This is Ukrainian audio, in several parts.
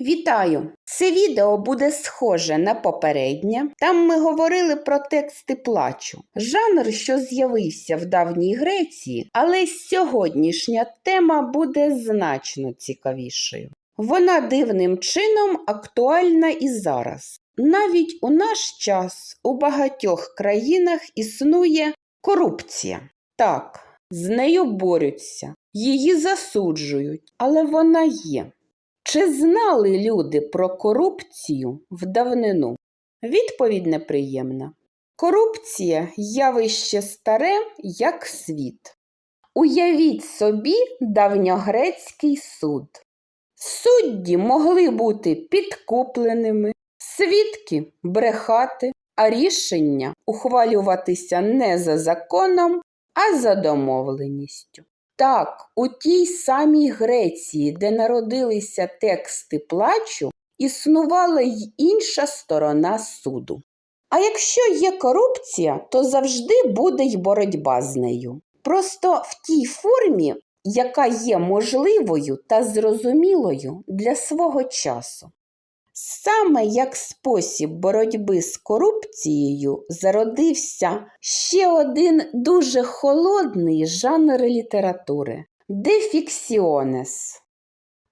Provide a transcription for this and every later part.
Вітаю! Це відео буде схоже на попереднє. Там ми говорили про тексти плачу, жанр, що з'явився в давній Греції, але сьогоднішня тема буде значно цікавішою. Вона дивним чином актуальна і зараз. Навіть у наш час у багатьох країнах існує корупція. Так, з нею борються, її засуджують, але вона є. Чи знали люди про корупцію в давнину? Відповідь неприємна. Корупція явище старе, як світ. Уявіть собі давньогрецький суд. Судді могли бути підкупленими, свідки брехати, а рішення ухвалюватися не за законом, а за домовленістю. Так, у тій самій Греції, де народилися тексти плачу, існувала й інша сторона суду. А якщо є корупція, то завжди буде й боротьба з нею. Просто в тій формі, яка є можливою та зрозумілою для свого часу. Саме як спосіб боротьби з корупцією зародився ще один дуже холодний жанр літератури дефіксіонес.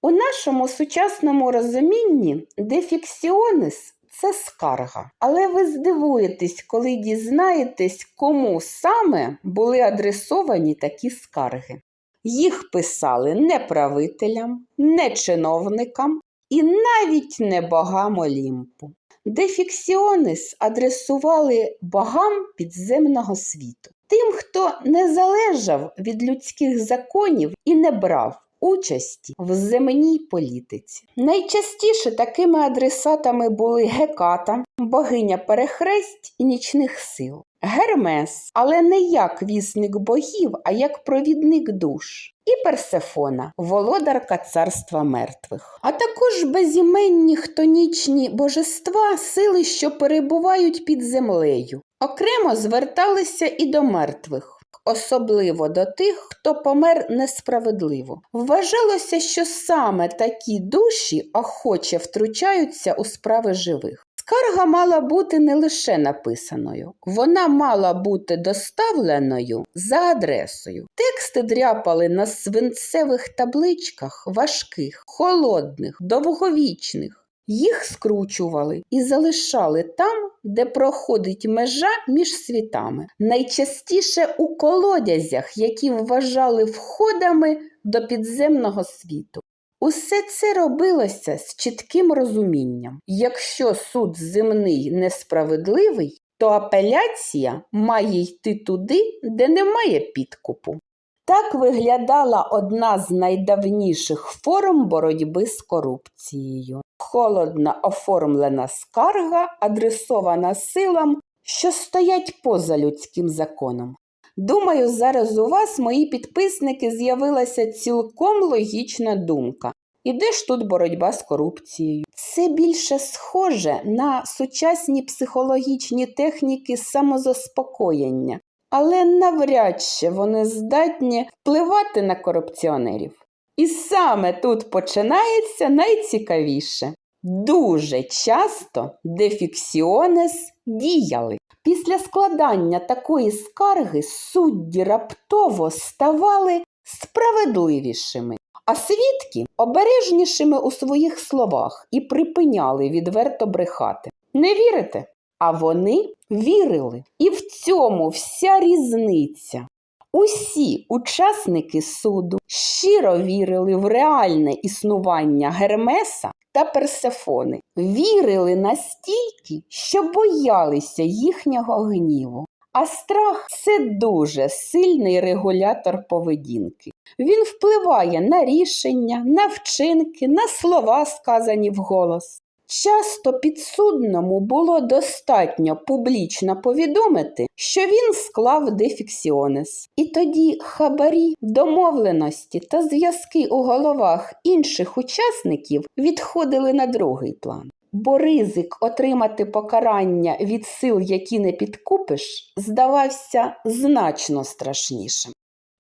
У нашому сучасному розумінні дефіксіонес це скарга. Але ви здивуєтесь, коли дізнаєтесь, кому саме були адресовані такі скарги. Їх писали не правителям, не чиновникам, і навіть не богам Олімпу. Дефіксіонис адресували богам підземного світу, тим, хто не залежав від людських законів і не брав участі в земній політиці. Найчастіше такими адресатами були Геката, богиня перехресть і нічних сил, Гермес, але не як вісник богів, а як провідник душ. І Персефона, володарка царства мертвих, а також безіменні хтонічні божества, сили, що перебувають під землею. Окремо зверталися і до мертвих. Особливо до тих, хто помер несправедливо. Вважалося, що саме такі душі охоче втручаються у справи живих. Скарга мала бути не лише написаною, вона мала бути доставленою за адресою. Тексти дряпали на свинцевих табличках важких, холодних, довговічних. Їх скручували і залишали там, де проходить межа між світами, найчастіше у колодязях, які вважали входами до підземного світу. Усе це робилося з чітким розумінням. Якщо суд земний несправедливий, то апеляція має йти туди, де немає підкупу. Так виглядала одна з найдавніших форм боротьби з корупцією. Холодно оформлена скарга, адресована силам, що стоять поза людським законом. Думаю, зараз у вас, мої підписники, з'явилася цілком логічна думка. І де ж тут боротьба з корупцією? Це більше схоже на сучасні психологічні техніки самозаспокоєння, але навряд чи вони здатні впливати на корупціонерів. І саме тут починається найцікавіше. Дуже часто дефіксіонес діяли. Після складання такої скарги судді раптово ставали справедливішими, а свідки обережнішими у своїх словах і припиняли відверто брехати. Не вірите? А вони вірили. І в цьому вся різниця. Усі учасники суду щиро вірили в реальне існування Гермеса та Персефони, вірили настільки, що боялися їхнього гніву. А страх це дуже сильний регулятор поведінки. Він впливає на рішення, на вчинки, на слова, сказані вголос. Часто підсудному було достатньо публічно повідомити, що він склав дефіксіонес. І тоді хабарі, домовленості та зв'язки у головах інших учасників відходили на другий план. Бо ризик отримати покарання від сил, які не підкупиш, здавався значно страшнішим.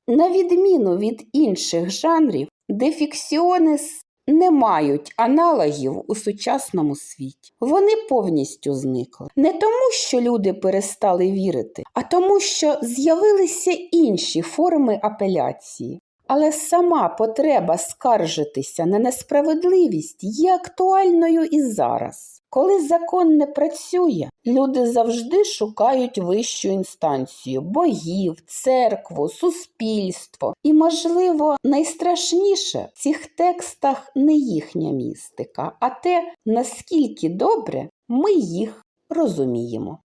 На відміну від інших жанрів, дефіксіонес не мають аналогів у сучасному світі. Вони повністю зникли. Не тому, що люди перестали вірити, а тому, що з'явилися інші форми апеляції. Але сама потреба скаржитися на несправедливість є актуальною і зараз. Коли закон не працює, люди завжди шукають вищу інстанцію богів, церкву, суспільство. І, можливо, найстрашніше в цих текстах не їхня містика, а те, наскільки добре ми їх розуміємо.